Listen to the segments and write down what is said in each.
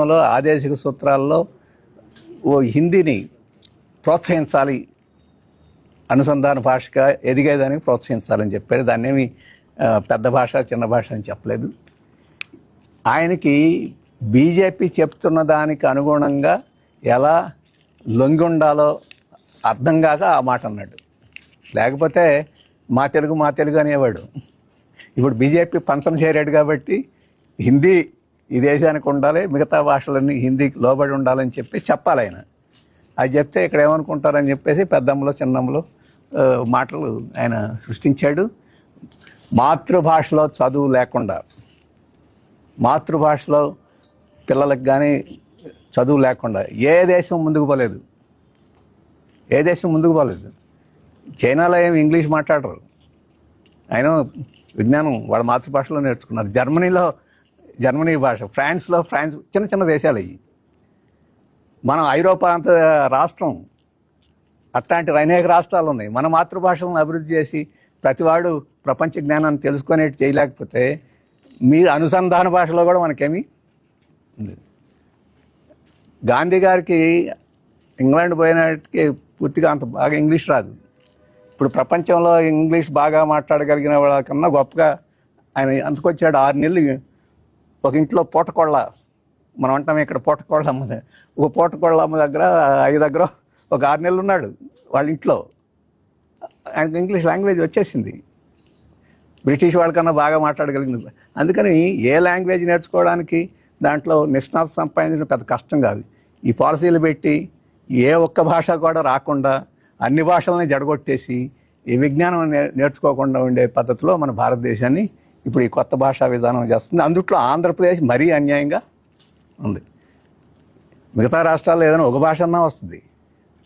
భారతదేశంలో ఆదేశిక సూత్రాల్లో ఓ హిందీని ప్రోత్సహించాలి అనుసంధాన భాషగా ఎదిగేదానికి ప్రోత్సహించాలని చెప్పారు. దాన్ని పెద్ద భాష చిన్న భాష అని చెప్పలేదు. ఆయనకి బీజేపీ చెప్తున్న దానికి అనుగుణంగా ఎలా లొంగి ఉండాలో అర్థం కాక ఆ మాట అన్నాడు. లేకపోతే మా తెలుగు మా తెలుగు అనేవాడు. ఇప్పుడు బీజేపీ పంచం చేరాడు కాబట్టి హిందీ ఈ దేశానికి ఉండాలి మిగతా భాషలన్నీ హిందీకి లోబడి ఉండాలని చెప్పి చెప్పాలి ఆయన. అది చెప్తే ఇక్కడ ఏమనుకుంటారని చెప్పేసి పెద్దమ్మలో చిన్నమ్మలో మాటలు ఆయన సృష్టించాడు. మాతృభాషలో చదువు లేకుండా మాతృభాషలో పిల్లలకు కానీ చదువు లేకుండా ఏ దేశం ముందుకు పోలేదు. ఏ దేశం ముందుకు పోలేదు. చైనాలో ఏమి ఇంగ్లీష్ మాట్లాడరు. ఆయన విజ్ఞానం వాళ్ళ మాతృభాషలో నేర్చుకున్నారు. జర్మనీలో జర్మనీ భాష ఫ్రాన్స్లో ఫ్రాన్స్ చిన్న చిన్న దేశాలు అవి మనం ఐరోపా అంత రాష్ట్రం అట్లాంటి అనేక రాష్ట్రాలు ఉన్నాయి. మన మాతృభాషలను అభివృద్ధి చేసి ప్రతివాడు ప్రపంచ జ్ఞానాన్ని తెలుసుకునేట్టు చేయలేకపోతే మీ అనుసంధాన భాషలో కూడా మనకేమీ ఉంది గాంధీ గారికి ఇంగ్లాండ్ పోయినట్టుకి పూర్తిగా అంత బాగా ఇంగ్లీష్ రాదు. ఇప్పుడు ప్రపంచంలో ఇంగ్లీష్ బాగా మాట్లాడగలిగిన వాళ్ళకన్నా గొప్పగా ఆయన అంతకొచ్చాడు ఆరు నెలలు ఒక ఇంట్లో పూటకోళ్ళ మనం అంటాం ఇక్కడ పూటకోళ్ళ అమ్మ ఒక పూటకోళ్ళ అమ్మ దగ్గర ఐదు దగ్గర ఒక ఆరు నెలలు ఉన్నాడు వాళ్ళ ఇంట్లో. ఆయనకు ఇంగ్లీష్ లాంగ్వేజ్ వచ్చేసింది. బ్రిటిష్ వాళ్ళకన్నా బాగా మాట్లాడగలిగింది. అందుకని ఏ లాంగ్వేజ్ నేర్చుకోవడానికి దాంట్లో నిష్ణాత సంపాదించడం పెద్ద కష్టం కాదు. ఈ పాలసీలు పెట్టి ఏ ఒక్క భాష కూడా రాకుండా అన్ని భాషలని జడగొట్టేసి ఈ విజ్ఞానం నే- నేర్చుకోకుండా ఉండే పద్ధతిలో మన భారతదేశాన్ని ఇప్పుడు ఈ కొత్త భాషా విధానం చేస్తుంది. అందుట్లో ఆంధ్రప్రదేశ్ మరీ అన్యాయంగా ఉంది. మిగతా రాష్ట్రాల్లో ఏదైనా ఒక భాష అన్నా వస్తుంది.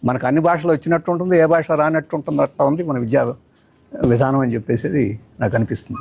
మనకు అన్ని భాషలు వచ్చినట్టు ఉంటుంది ఏ భాష రానట్టు ఉంటుంది అట్లా ఉంది మన విద్యా విధానం అని చెప్పేసి నాకు అనిపిస్తుంది.